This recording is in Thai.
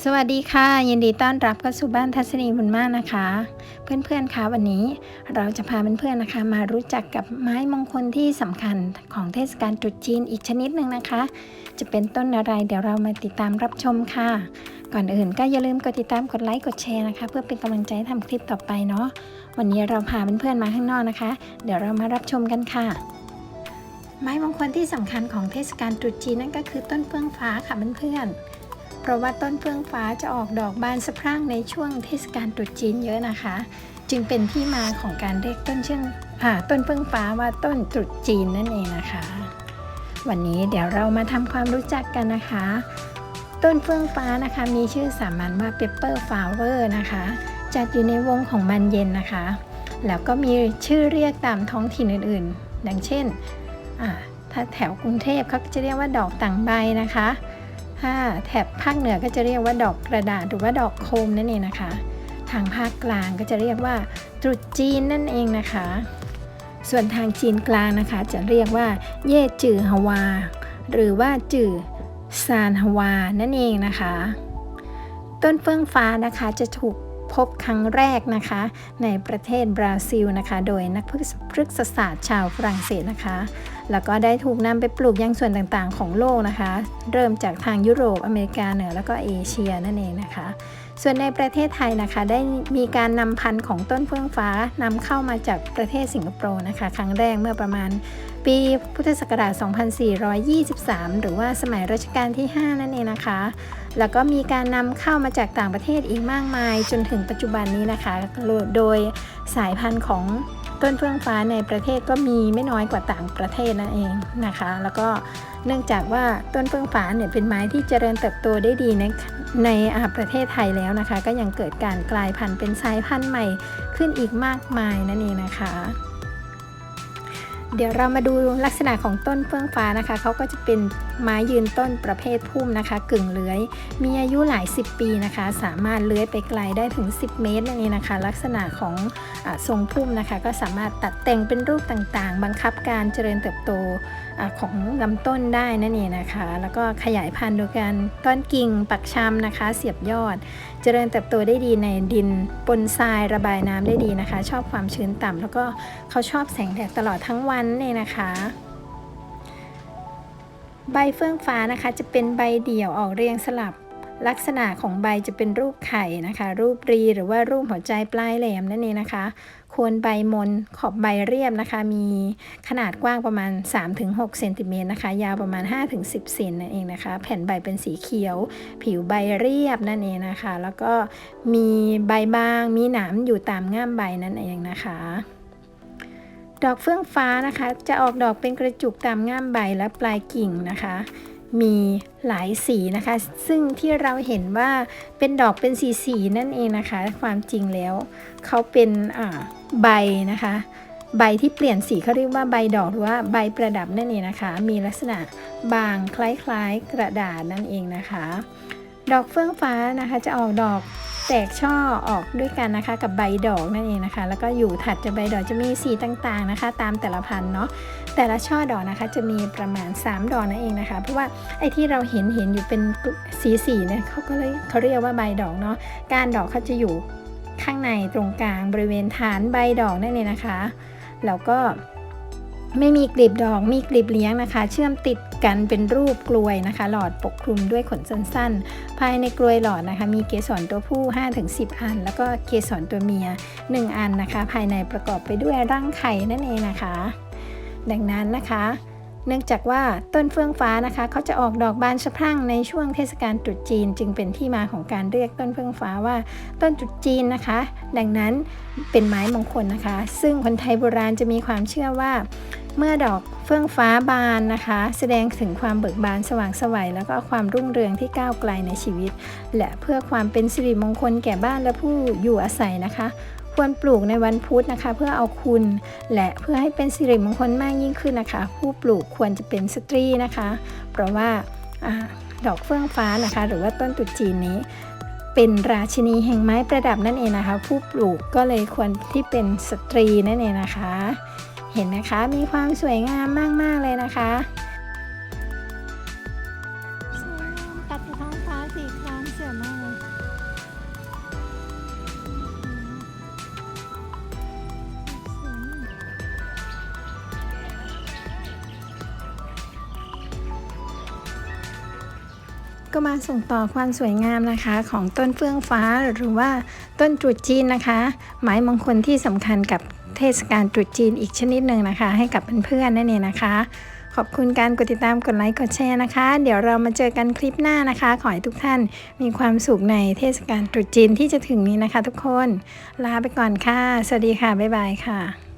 สวัสดีค่ะ ยินดีต้อนรับเข้าสู่บ้านทัศนีบุญมากนะคะ เพื่อนๆคะวันนี้เราจะพาเพื่อนๆนะคะ มารู้จักกับไม้มงคลที่สำคัญของเทศกาลตรุษจีนอีกชนิดหนึ่งนะคะ จะเป็นต้นอะไรเดี๋ยวเรามาติดตามรับชมค่ะ ก่อนอื่นก็อย่าลืมกดติดตามกดไลค์กดแชร์นะคะ เพื่อเป็นกำลังใจให้ทำคลิปต่อไปเนาะวันนี้เราพาเพื่อนๆมาข้างนอกนะคะ เดี๋ยวเรามารับชมกันค่ะไม้มงคลที่สำคัญของเทศกาลตรุษจีนนั่นก็คือต้นเฟื่องฟ้าค่ะเพื่อนๆ เพราะว่าต้นเฟื่องฟ้าจะออกดอกบานสะพรั่งในช่วงเทศกาลตรุษจีนเยอะนะคะ จึงเป็นที่มาของการเรียกต้นเชื่องต้นเฟื่องฟ้าว่าต้นตรุษจีนนั่นเองนะคะ วันนี้เดี๋ยวเรามาทำความรู้จักกันนะคะ ต้นเฟื่องฟ้านะคะมีชื่อสามัญว่า pepper flower นะคะ จัดอยู่ในวงของมันเย็นนะคะ แล้วก็มีชื่อเรียกตามท้องถิ่นอื่นๆ ดังเช่นถ้าแถวกรุงเทพเขาจะเรียกว่าดอกต่างใบนะคะ ถ้าแถบภาคเหนือก็จะเรียกว่าดอกกระดาษหรือว่าดอกโคมนั่นเองนะคะ ทางภาคกลางก็จะเรียกว่าตรุษจีนนั่นเองนะคะ ส่วนทางจีนกลางนะคะ จะเรียกว่า เย่จือฮวา หรือว่าจือซานฮวานั่นเองนะคะ ต้นเฟื่องฟ้านะคะจะถูกพบครั้งแรกนะคะ ในประเทศบราซิลนะคะ โดยนักพฤกษศาสตร์ชาวฝรั่งเศสนะคะแล้วก็ได้ถูกนำไปปลูกยังส่วนต่างๆ ของโลกนะคะ เริ่มจากทางยุโรปอเมริกาเหนือแล้วก็เอเชียนั่นเองนะคะ ส่วนในประเทศไทยนะคะ ได้มีการนำพันธุ์ของต้นเฟื่องฟ้านำเข้ามาจากประเทศสิงคโปร์นะคะ ครั้งแรกเมื่อประมาณปีพุทธศักราช 2423 หรือว่าสมัยรัชกาลที่ 5 นั่นเองนะคะ แล้วก็มีการนำเข้ามาจากต่างประเทศอีกมากมาย จนถึงปัจจุบันนี้นะคะ โดยสายพันธุ์ของ ต้นเฟื่องฟ้าในประเทศก็มีไม่น้อยกว่าต่างประเทศนั่นเองนะคะ แล้วก็เนื่องจากว่าต้นเฟื่องฟ้าเนี่ยเป็นไม้ที่เจริญเติบโตได้ดีในในประเทศไทยแล้วนะคะ ก็ยังเกิดการกลายพันธุ์เป็นสายพันธุ์ใหม่ขึ้นอีกมากมายนั่นเองนะคะ เดี๋ยวเรามาดูลักษณะของต้นเฟื่องฟ้านะคะ เขาก็จะเป็นไม้ยืนต้นประเภทพุ่มนะคะ กึ่งเลื้อย มีอายุหลาย 10 ปีนะคะ สามารถเลื้อยไปไกลได้ถึง 10 เมตรนั่นเองนะคะ ลักษณะของอทรงพุ่มนะคะ ก็สามารถตัดแต่งเป็นรูปต่างๆ บังคับการเจริญเติบโตอของลำต้นได้นั่นเองนะคะ แล้วก็ขยายพันธุ์โดยการต้นกิ่งปักชำนะคะ เสียบยอด เจริญเติบโตได้ดีในดินปนทรายระบายน้ำได้ดีนะคะ ชอบความชื้นต่ำแล้วก็เขาชอบแสงแดดตลอดทั้งวันเนี่ยนะคะ ใบเฟื่องฟ้านะคะจะเป็นใบเดี่ยวออกเรียงสลับ ลักษณะของใบจะเป็นรูปไข่นะคะ รูปรีหรือว่ารูปหัวใจปลายแหลมนั่นเองนะคะโคนใบมนขอบใบเรียบนะคะ มีขนาดกว้างประมาณ 3-6เซนติเมตรนะคะ ยาวประมาณ 5-10เซนนั่นเองนะคะ แผ่นใบเป็นสีเขียว ผิวใบเรียบนั่นเองนะคะ แล้วก็มีใบบาง มีหนามอยู่ตามง่ามใบนั่นเองนะคะ ดอกเฟื่องฟ้านะคะ จะออกดอกเป็นกระจุกตามง่ามใบและปลายกิ่งนะคะ มีหลายสีนะคะ ซึ่งที่เราเห็นว่าเป็นดอกเป็นสีสีนั่นเองนะคะ ความจริงแล้วเขาเป็นใบนะคะ ใบที่เปลี่ยนสีเขาเรียกว่าใบดอกหรือว่าใบประดับนั่นเองนะคะ มีลักษณะบางคล้ายๆกระดาษนั่นเองนะคะ ดอกเฟื่องฟ้านะคะจะออกดอกแตกช่อออกด้วยกันนะคะ กับใบดอกนั่นเองนะคะ แล้วก็อยู่ถัดจากใบดอกจะมีสีต่างๆนะคะ ตามแต่ละพันธุ์เนาะแต่ละช่อดอกนะคะจะมีประมาณ 3 ดอกนั่นเองนะคะ เพราะว่าไอ้ที่เราเห็นเห็นอยู่เป็นสีสีเนี่ยเขาก็เลยเขาเรียกว่าใบดอกเนาะก้านดอกเขาจะอยู่ข้างในตรงกลางบริเวณฐานใบดอกนั่นเองนะคะแล้วก็ ไม่มีกลีบดอกมีกลีบเลี้ยงนะคะ เชื่อมติดกันเป็นรูปกลวยนะคะ หลอดปกคลุมด้วยขนสั้นๆ ภายในกลวยหลอดนะคะ มีเกสรตัวผู้ 5-10 อัน แล้วก็เกสรตัวเมีย 1 อันนะคะ ภายในประกอบไปด้วยรังไข่นั่นเองนะคะ ดังนั้นนะคะ เนื่องจากว่าต้นเฟื่องฟ้านะคะเขาจะออกดอกบานสะพรั่งในช่วงเทศกาลตรุษจีน จึงเป็นที่มาของการเรียกต้นเฟื่องฟ้าว่าต้นตรุษจีนนะคะ ดังนั้นเป็นไม้มงคลนะคะ ซึ่งคนไทยโบราณจะมีความเชื่อว่า เมื่อดอกเฟื่องฟ้าบานนะคะ แสดงถึงความเบิกบานสว่างสวัยแล้วก็ความรุ่งเรืองที่ก้าวไกลในชีวิต และเพื่อความเป็นสิริมงคลแก่บ้านและผู้อยู่อาศัยนะคะ ควรปลูกในวันพุธนะคะ เพื่อเอาคุณ และเพื่อให้เป็นสิริมงคลมากยิ่งขึ้นนะคะ ผู้ปลูกควรจะเป็นสตรีนะคะ เพราะว่าอดอกเฟื่องฟ้านะคะ หรือว่าต้นตรุษจีนนี้เป็นราชินีแห่งไม้ประดับนั่นเองนะคะ ผู้ปลูกก็เลยควรที่เป็นสตรีนั่นเองนะคะ เห็นไหมคะมีความสวยงามมาก ๆ เลยนะคะก็มาส่งต่อความสวยงามนะคะของต้นเฟื่องฟ้าหรือว่าต้นจุดจีนนะคะไม้มงคลที่สำคัญกับ เทศกาลตรุษจีนอีกชนิดหนึ่งนะคะ ให้กับเพื่อนๆนั่นเองนะคะ ขอบคุณการกดติดตามกดไลค์กดแชร์นะคะ เดี๋ยวเรามาเจอกันคลิปหน้านะคะ ขอให้ทุกท่านมีความสุขในเทศกาลตรุษจีนที่จะถึงนี้นะคะ ทุกคนลาไปก่อนค่ะ สวัสดีค่ะบ๊ายบายค่ะ